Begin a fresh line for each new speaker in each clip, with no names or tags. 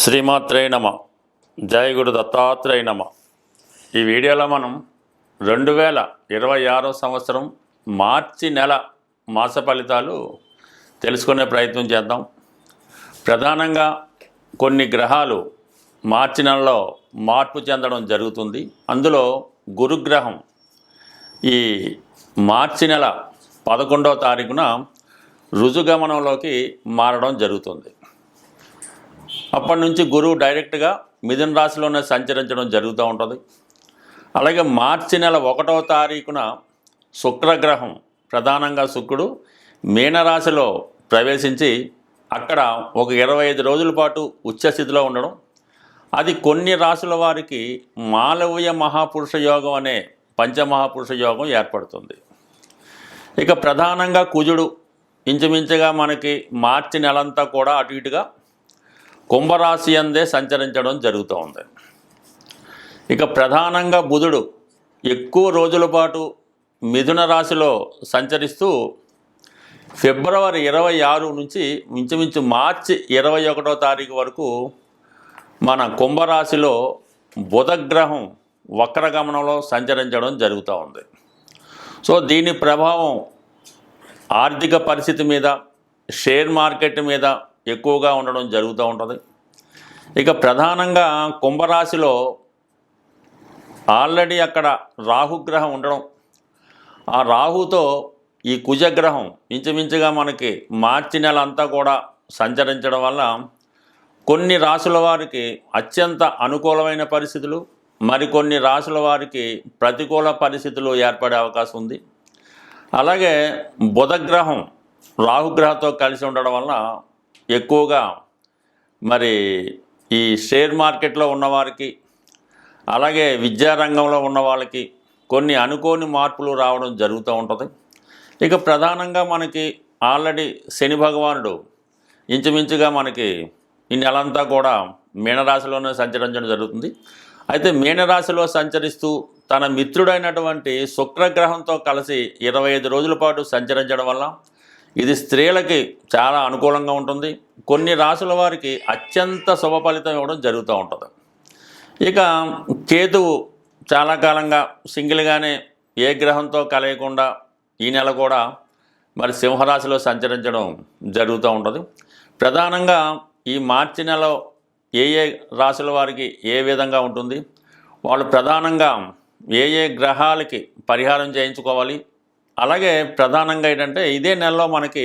శ్రీమాత్రే నమ. జయ గురు దత్తాత్రేయ నమ. ఈ వీడియోలో మనం రెండు వేల ఇరవై ఆరో సంవత్సరం మార్చి నెల మాస ఫలితాలు తెలుసుకునే ప్రయత్నం చేద్దాం. ప్రధానంగా కొన్ని గ్రహాలు మార్చి నెలలో మార్పు చెందడం జరుగుతుంది. అందులో గురుగ్రహం ఈ మార్చి నెల పదకొండవ తారీఖున రుజుగమనంలోకి మారడం జరుగుతుంది. అప్పటి నుంచి గురువు డైరెక్ట్గా మిథున రాశిలోనే సంచరించడం జరుగుతూ ఉంటుంది. అలాగే మార్చి నెల ఒకటవ తారీఖున శుక్రగ్రహం ప్రధానంగా శుక్రుడు మీనరాశిలో ప్రవేశించి అక్కడ ఒక ఇరవై ఐదు రోజుల పాటు ఉచ్చస్థితిలో ఉండడం. అది కొన్ని రాశుల వారికి మాలవ్య మహాపురుష యోగం అనే పంచమహాపురుష యోగం ఏర్పడుతుంది. ఇక ప్రధానంగా కుజుడు ఇంచుమించుగా మనకి మార్చి నెలంతా కూడా అటు ఇటుగా కుంభరాశి అందే సంచరించడం జరుగుతూ ఉంది ఇక ప్రధానంగా బుధుడు ఎక్కువ రోజుల పాటు మిథున రాశిలో సంచరిస్తూ ఫిబ్రవరి ఇరవై ఆరు నుంచి ఇంచుమించు మార్చి ఇరవై ఒకటో తారీఖు వరకు మన కుంభరాశిలో బుధగ్రహం వక్రగమనంలో సంచరించడం జరుగుతూ ఉంది. సో దీని ప్రభావం ఆర్థిక పరిస్థితి మీద షేర్ మార్కెట్ మీద ఎక్కువగా ఉండడం జరుగుతూ ఉంటుంది. ఇక ప్రధానంగా కుంభరాశిలో ఆల్రెడీ అక్కడ రాహుగ్రహం ఉండడం. ఆ రాహుతో ఈ కుజగ్రహం ఇంచుమించుగా మనకి మార్చి నెల అంతా కూడా సంచరించడం వల్ల కొన్ని రాసుల వారికి అత్యంత అనుకూలమైన పరిస్థితులు మరికొన్ని రాసుల వారికి ప్రతికూల పరిస్థితులు ఏర్పడే అవకాశం ఉంది. అలాగే బుధగ్రహం రాహుగ్రహంతో కలిసి ఉండడం వల్ల ఎక్కువగా మరి ఈ షేర్ మార్కెట్లో ఉన్నవారికి అలాగే విద్యారంగంలో ఉన్న వాళ్ళకి కొన్ని అనుకోని మార్పులు రావడం జరుగుతూ ఉంటుంది. ఇక ప్రధానంగా మనకి ఆల్రెడీ శని భగవానుడు ఇంచుమించుగా మనకి ఈ నెలంతా కూడా మీనరాశిలోనే సంచరించడం జరుగుతుంది. అయితే మీనరాశిలో సంచరిస్తూ తన మిత్రుడైనటువంటి శుక్రగ్రహంతో కలిసి ఇరవై ఐదు రోజుల పాటు సంచరించడం వల్ల ఇది స్త్రీలకి చాలా అనుకూలంగా ఉంటుంది. కొన్ని రాసుల వారికి అత్యంత శుభ ఫలితం ఇవ్వడం జరుగుతూ ఉంటుంది. ఇక కేతువు చాలా కాలంగా సింగిల్గానే ఏ గ్రహంతో కలయకుండా ఈ నెల కూడా మరి సింహరాశిలో సంచరించడం జరుగుతూ ఉంటుంది. ప్రధానంగా ఈ మార్చి నెల ఏ ఏ రాశుల వారికి ఏ విధంగా ఉంటుంది? వాళ్ళు ప్రధానంగా ఏ ఏ గ్రహాలకి పరిహారం చేయించుకోవాలి? అలాగే ప్రధానంగా ఏంటంటే ఇదే నెలలో మనకి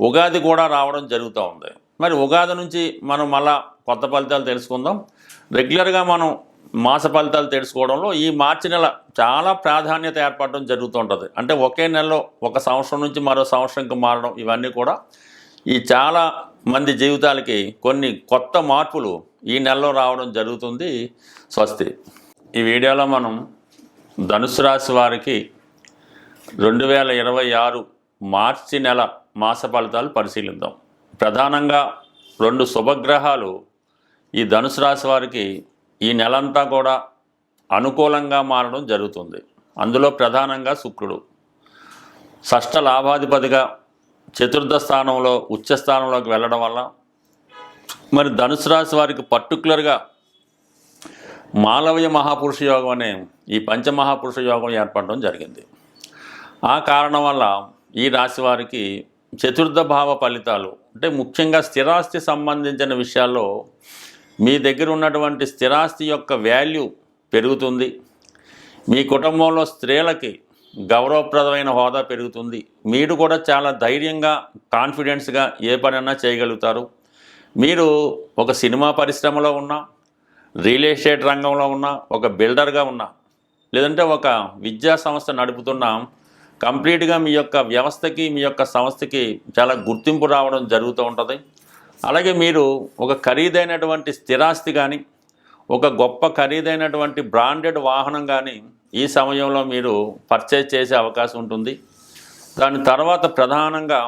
ఉగాది కూడా రావడం జరుగుతూ ఉంది. మరి ఉగాది నుంచి మనం మళ్ళా కొత్త ఫలితాలు తెలుసుకుందాం. రెగ్యులర్గా మనం మాస ఫలితాలు తెలుసుకోవడంలో ఈ మార్చి నెల చాలా ప్రాధాన్యత ఏర్పడడం జరుగుతూ ఉంటుంది. అంటే ఒకే నెలలో ఒక సంవత్సరం నుంచి మరో సంవత్సరంకి మారడం ఇవన్నీ కూడా ఈ చాలా మంది జీవితాలకి కొన్ని కొత్త మార్పులు ఈ నెలలో రావడం జరుగుతుంది. స్వస్తి. ఈ వీడియోలో మనం ధనుసు రాశి వారికి రెండు వేల ఇరవై ఆరు మార్చి నెల మాస ఫలితాలు పరిశీలిద్దాం. ప్రధానంగా రెండు శుభగ్రహాలు ఈ ధనుసు రాశి వారికి ఈ నెలంతా కూడా అనుకూలంగా మారడం జరుగుతుంది. అందులో ప్రధానంగా శుక్రుడు. షష్ట లాభాధిపతిగా చతుర్థ స్థానంలో ఉచ్చ స్థానంలోకి వెళ్ళడం వల్ల మరి ధనుసు రాశి వారికి పర్టికులర్గా మాలవ్య మహాపురుష యోగం అనే ఈ పంచమహాపురుష యోగం ఏర్పడడం జరిగింది. ఆ కారణం వల్ల ఈ రాశి వారికి చతుర్థ భావ ఫలితాలు అంటే ముఖ్యంగా స్థిరాస్తి సంబంధించిన విషయాల్లో మీ దగ్గర ఉన్నటువంటి స్థిరాస్తి యొక్క వాల్యూ పెరుగుతుంది. మీ కుటుంబంలో స్త్రీలకి గౌరవప్రదమైన హోదా పెరుగుతుంది. మీరు కూడా చాలా ధైర్యంగా కాన్ఫిడెన్స్గా ఏ పనైనా చేయగలుగుతారు. మీరు ఒక సినిమా పరిశ్రమలో ఉన్నా రియల్ ఎస్టేట్ రంగంలో ఉన్నా ఒక బిల్డర్గా ఉన్నా లేదంటే ఒక విద్యా సంస్థ నడుపుతున్న కంప్లీట్గా మీ యొక్క వ్యవస్థకి మీ యొక్క సంస్థకి చాలా గుర్తింపు రావడం జరుగుతూ ఉంటుంది. అలాగే మీరు ఒక ఖరీదైనటువంటి స్థిరాస్తి కానీ ఒక గొప్ప ఖరీదైనటువంటి బ్రాండెడ్ వాహనం కానీ ఈ సమయంలో మీరు పర్చేజ్ చేసే అవకాశం ఉంటుంది. దాని తర్వాత ప్రధానంగా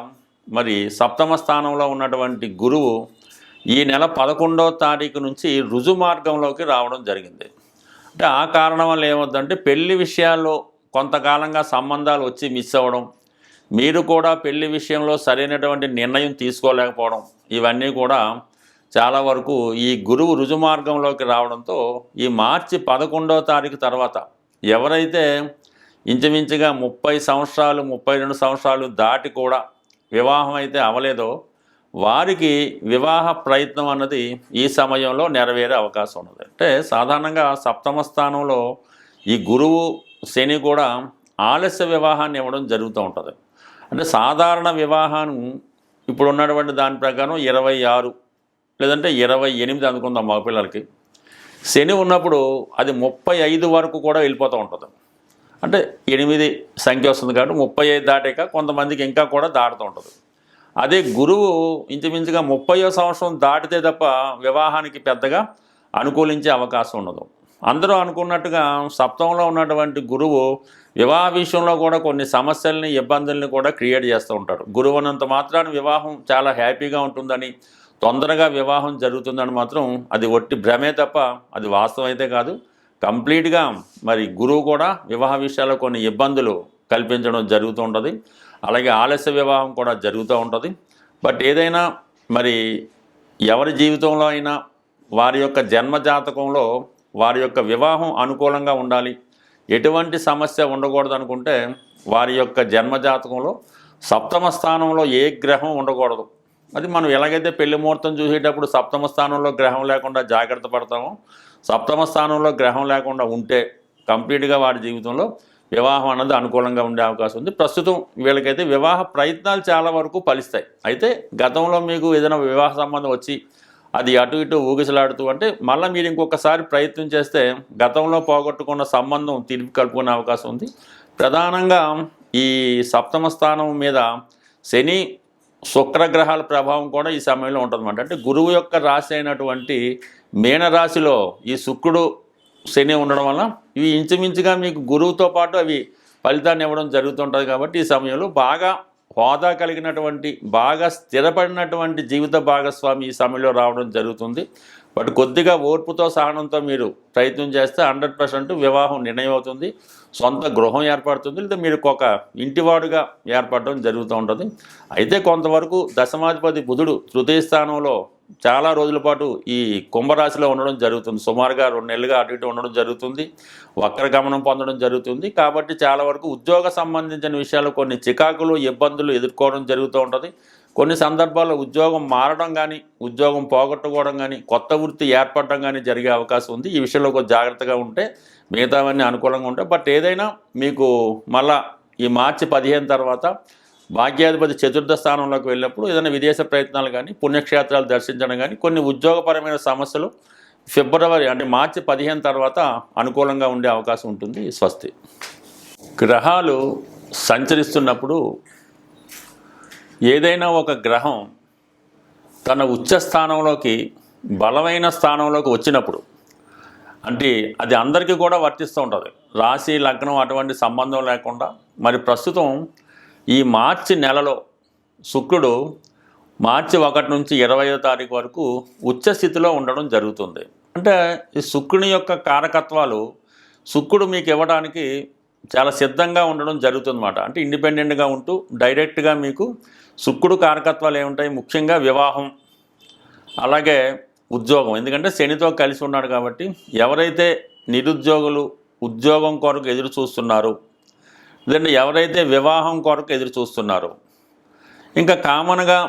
మరి సప్తమ స్థానంలో ఉన్నటువంటి గురువు ఈ నెల పదకొండవ తారీఖు నుంచి రుజు మార్గంలోకి రావడం జరిగింది. అంటే ఆ కారణం వల్ల ఏమవుతుందంటే పెళ్ళి విషయాల్లో కొంతకాలంగా సంబంధాలు వచ్చి మిస్ అవ్వడం మీరు కూడా పెళ్ళి విషయంలో సరైనటువంటి నిర్ణయం తీసుకోలేకపోవడం ఇవన్నీ కూడా చాలా వరకు ఈ గురువు రుజుమార్గంలోకి రావడంతో ఈ మార్చి పదకొండవ తారీఖు తర్వాత ఎవరైతే ఇంచుమించుగా ముప్పై సంవత్సరాలు ముప్పై రెండు సంవత్సరాలు దాటి కూడా వివాహం అయితే అవలేదో వారికి వివాహ ప్రయత్నం అన్నది ఈ సమయంలో నెరవేరే అవకాశం ఉన్నది. అంటే సాధారణంగా సప్తమ స్థానంలో ఈ గురువు శని కూడా ఆలస్య వివాహాన్ని ఇవ్వడం జరుగుతూ ఉంటుంది. అంటే సాధారణ వివాహాన్ని ఇప్పుడు ఉన్నటువంటి దాని ప్రకారం ఇరవై ఆరు లేదంటే ఇరవై ఎనిమిది అనుకుందాం మగపిల్లలకి శని ఉన్నప్పుడు అది ముప్పై ఐదు వరకు కూడా వెళ్ళిపోతూ ఉంటుంది. అంటే ఎనిమిది సంఖ్య వస్తుంది కాబట్టి ముప్పై ఐదు దాటాక కొంతమందికి ఇంకా కూడా దాటుతూ ఉంటుంది. అదే గురువు ఇంచుమించుగా ముప్పయో సంవత్సరం దాటితే తప్ప వివాహానికి పెద్దగా అనుకూలించే అవకాశం ఉండదు. అందరూ అనుకున్నట్టుగా సప్తంలో ఉన్నటువంటి గురువు వివాహ విషయంలో కూడా కొన్ని సమస్యల్ని ఇబ్బందుల్ని కూడా క్రియేట్ చేస్తూ ఉంటాడు. గురువు అన్నంత మాత్రాన వివాహం చాలా హ్యాపీగా ఉంటుందని తొందరగా వివాహం జరుగుతుందని మాత్రం అది ఒట్టి భ్రమే తప్ప అది వాస్తవం అయితే కాదు. కంప్లీట్గా మరి గురువు కూడా వివాహ విషయాల్లో కొన్ని ఇబ్బందులు కల్పించడం జరుగుతూ ఉంటుంది. అలాగే ఆలస్య వివాహం కూడా జరుగుతూ ఉంటుంది. బట్ ఏదైనా మరి ఎవరి జీవితంలో అయినా వారి యొక్క జన్మ జాతకంలో వారి యొక్క వివాహం అనుకూలంగా ఉండాలి. ఎటువంటి సమస్య ఉండకూడదు అనుకుంటే వారి యొక్క జన్మ జాతకంలో సప్తమ స్థానంలో ఏ గ్రహం ఉండకూడదు. అది మనం ఎలాగైతే పెళ్ళి ముహూర్తం చూసేటప్పుడు సప్తమ స్థానంలో గ్రహం లేకుండా జాగ్రత్త పడతామో సప్తమ స్థానంలో గ్రహం లేకుండా ఉంటే కంప్లీట్గా వారి జీవితంలో వివాహం అన్నది అనుకూలంగా ఉండే అవకాశం ఉంది. ప్రస్తుతం వీళ్ళకైతే వివాహ ప్రయత్నాలు చాలా వరకు ఫలిస్తాయి. అయితే గతంలో మీకు ఏదైనా వివాహ సంబంధం వచ్చి అది అటు ఇటు ఊగిసలాడుతూ అంటే మళ్ళీ మీరు ఇంకొకసారి ప్రయత్నం చేస్తే గతంలో పోగొట్టుకున్న సంబంధం తిరిగి కలుపుకునే అవకాశం ఉంది. ప్రధానంగా ఈ సప్తమ స్థానం మీద శని శుక్రగ్రహాల ప్రభావం కూడా ఈ సమయంలో ఉంటుందన్నమాట. అంటే గురువు యొక్క రాశి అయినటువంటి మీనరాశిలో ఈ శుక్రుడు శని ఉండడం వల్ల ఇవి ఇంచుమించుగా మీకు గురువుతో పాటు అవి ఫలితాన్ని ఇవ్వడం జరుగుతుంటుంది కాబట్టి ఈ సమయంలో బాగా హోదా కలిగినటువంటి బాగా స్థిరపడినటువంటి జీవిత భాగస్వామి ఈ సమయంలో రావడం జరుగుతుంది. బట్ కొద్దిగా ఓర్పుతో సహనంతో మీరు ప్రయత్నం చేస్తే హండ్రెడ్ పర్సెంట్ వివాహం నిర్ణయం అవుతుంది సొంత గృహం ఏర్పడుతుంది. లేదా మీరు ఒక ఇంటివాడుగా ఏర్పడడం జరుగుతూ ఉంటుంది. అయితే కొంతవరకు దశమాధిపతి బుధుడు తృతీయ స్థానంలో చాలా రోజుల పాటు ఈ కుంభరాశిలో ఉండడం జరుగుతుంది. సుమారుగా రెండు నెలలుగా అటు ఇటు ఉండడం జరుగుతుంది. వక్ర గమనం పొందడం జరుగుతుంది. కాబట్టి చాలా వరకు ఉద్యోగ సంబంధించిన విషయాలు కొన్ని చికాకులు ఇబ్బందులు ఎదుర్కోవడం జరుగుతూ ఉంటుంది. కొన్ని సందర్భాల్లో ఉద్యోగం మారడం కానీ ఉద్యోగం పోగొట్టుకోవడం కానీ కొత్త వృత్తి ఏర్పడడం కానీ జరిగే అవకాశం ఉంది. ఈ విషయంలో కొంచెం జాగ్రత్తగా ఉంటే మిగతావన్నీ అనుకూలంగా ఉంటాయి. బట్ ఏదైనా మీకు మళ్ళా ఈ మార్చి పదిహేను తర్వాత భాగ్యాధిపతి చతుర్థ స్థానంలోకి వెళ్ళినప్పుడు ఏదైనా విదేశ ప్రయత్నాలు కానీ పుణ్యక్షేత్రాలు దర్శించడం కానీ కొన్ని ఉద్యోగపరమైన సమస్యలు ఫిబ్రవరి అంటే మార్చి పదిహేను తర్వాత అనుకూలంగా ఉండే అవకాశం ఉంటుంది స్వస్తి. గ్రహాలు సంచరిస్తున్నప్పుడు ఏదైనా ఒక గ్రహం తన ఉచ్చ స్థానంలోకి బలమైన స్థానంలోకి వచ్చినప్పుడు అంటే అది అందరికీ కూడా వర్తిస్తూ ఉంటుంది. రాశి లగ్నం అటువంటి సంబంధం లేకుండా మరి ప్రస్తుతం ఈ మార్చి నెలలో శుక్రుడు మార్చి ఒకటి నుంచి ఇరవయో తారీఖు వరకు ఉచ్చ స్థితిలో ఉండడం జరుగుతుంది. అంటే ఈ శుక్రుని యొక్క కారకత్వాలు శుక్రుడు మీకు ఇవ్వడానికి చాలా సిద్ధంగా ఉండడం జరుగుతుందన్నమాట. అంటే ఇండిపెండెంట్గా ఉంటూ డైరెక్ట్గా మీకు శుక్రుడు కారకత్వాలు ఏముంటాయి? ముఖ్యంగా వివాహం అలాగే ఉద్యోగం. ఎందుకంటే శనితో కలిసి ఉన్నాడు కాబట్టి ఎవరైతే నిరుద్యోగులు ఉద్యోగం కొరకు ఎదురు చూస్తున్నారు లేదంటే ఎవరైతే వివాహం కొరకు ఎదురు చూస్తున్నారో ఇంకా కామన్గా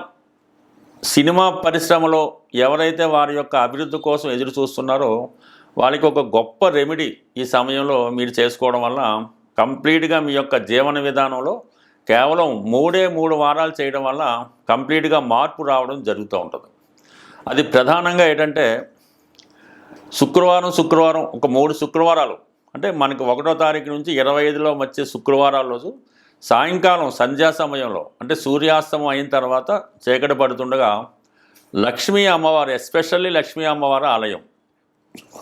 సినిమా పరిశ్రమలో ఎవరైతే వారి యొక్క అభివృద్ధి కోసం ఎదురు చూస్తున్నారో వాళ్ళకి ఒక గొప్ప రెమెడీ ఈ సమయంలో మీరు చేసుకోవడం వల్ల కంప్లీట్గా మీ యొక్క జీవన విధానంలో కేవలం మూడే మూడు వారాలు చేయడం వల్ల కంప్లీట్గా మార్పు రావడం జరుగుతూ ఉంటుంది. అది ప్రధానంగా ఏంటంటే శుక్రవారం శుక్రవారం ఒక మూడు శుక్రవారాలు అంటే మనకు ఒకటో తారీఖు నుంచి ఇరవై ఐదులో వచ్చే శుక్రవారాల రోజు సాయంకాలం సంధ్యా సమయంలో అంటే సూర్యాస్తమం అయిన తర్వాత చీకటి పడుతుండగా లక్ష్మీ అమ్మవారు ఎస్పెషల్లీ లక్ష్మీ అమ్మవారి ఆలయం.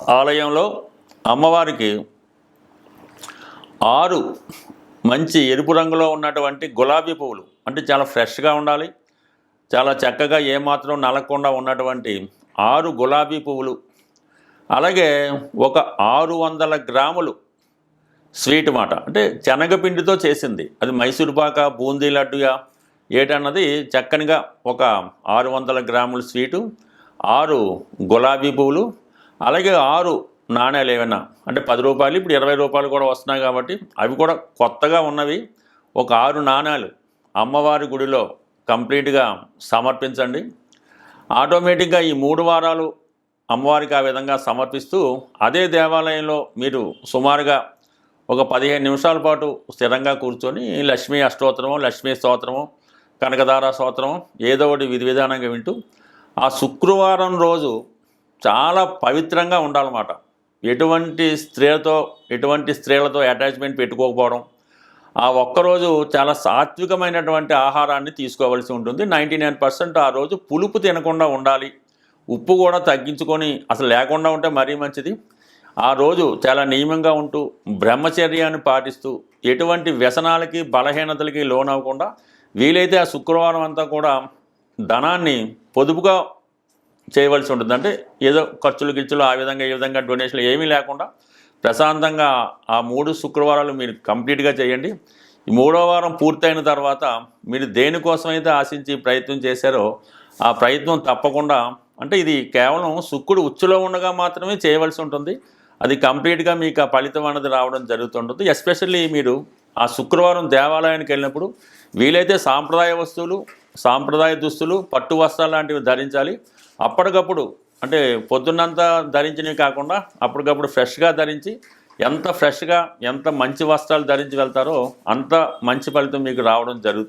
ఆలయంలో అమ్మవారికి ఆరు మంచి ఎరుపు రంగులో ఉన్నటువంటి గులాబీ పువ్వులు అంటే చాలా ఫ్రెష్గా ఉండాలి. చాలా చక్కగా ఏమాత్రం నలకుండా ఉన్నటువంటి ఆరు గులాబీ పువ్వులు అలాగే ఒక ఆరు వందల గ్రాములు స్వీట్ మాట. అంటే శనగపిండితో చేసింది. అది మైసూర్పాక బూందీ లడ్డుగా ఏటన్నది చక్కనిగా ఒక ఆరు వందల గ్రాముల స్వీటు ఆరు గులాబీ పువ్వులు అలాగే ఆరు నాణ్యాలు ఏమైనా అంటే పది రూపాయలు ఇప్పుడు ఇరవై రూపాయలు కూడా వస్తున్నాయి కాబట్టి అవి కూడా కొత్తగా ఉన్నవి. ఒక ఆరు నాణ్యాలు అమ్మవారి గుడిలో కంప్లీట్గా సమర్పించండి. ఆటోమేటిక్గా ఈ మూడు వారాలు అమ్మవారికి ఆ విధంగా సమర్పిస్తూ అదే దేవాలయంలో మీరు సుమారుగా ఒక పదిహేను నిమిషాల పాటు స్థిరంగా కూర్చొని లక్ష్మీ అష్టోత్తరము లక్ష్మీ స్తోత్రము కనకదార స్తోత్రం ఏదో ఒకటి విధి విధానంగా వింటూ ఆ శుక్రవారం రోజు చాలా పవిత్రంగా ఉండాలన్నమాట. ఎటువంటి స్త్రీలతో ఎటువంటి స్త్రీలతో అటాచ్మెంట్ పెట్టుకోకపోవడం ఆ ఒక్కరోజు చాలా సాత్వికమైనటువంటి ఆహారాన్ని తీసుకోవాల్సి ఉంటుంది. నైంటీ నైన్ పర్సెంట్ ఆ రోజు పులుపు తినకుండా ఉండాలి. ఉప్పు కూడా తగ్గించుకొని అసలు లేకుండా ఉంటే మరీ మంచిది. ఆ రోజు చాలా నియమంగా ఉంటూ బ్రహ్మచర్యాన్ని పాటిస్తూ ఎటువంటి వ్యసనాలకి బలహీనతలకి లోనవ్వకుండా వీలైతే ఆ శుక్రవారం అంతా కూడా ధనాన్ని పొదుపుగా చేయవలసి ఉంటుంది. అంటే ఏదో ఖర్చులు గిచ్చులు ఆ విధంగా ఈ విధంగా డొనేషన్లు ఏమీ లేకుండా ప్రశాంతంగా ఆ మూడు శుక్రవారాలు మీరు కంప్లీట్గా చేయండి. ఈ మూడో వారం పూర్తయిన తర్వాత మీరు దేనికోసమైతే ఆశించి ప్రయత్నం చేశారో ఆ ప్రయత్నం తప్పకుండా అంటే ఇది కేవలం శుక్రుడు ఉచ్చులో ఉండగా మాత్రమే చేయవలసి ఉంటుంది. అది కంప్లీట్గా మీకు ఆ ఫలితం అనేది రావడం జరుగుతుంటుంది. ఎస్పెషల్లీ మీరు ఆ శుక్రవారం దేవాలయానికి వెళ్ళినప్పుడు వీలైతే సాంప్రదాయ వస్తువులు సాంప్రదాయ దుస్తులు పట్టు వస్త్రాలు లాంటివి ధరించాలి. అప్పటికప్పుడు అంటే పొద్దున్నంతా ధరించినవి కాకుండా అప్పటికప్పుడు ఫ్రెష్గా ధరించి ఎంత ఫ్రెష్గా ఎంత మంచి వస్త్రాలు ధరించి వెళ్తారో అంత మంచి ఫలితం మీకు రావడం జరుగుతుంది.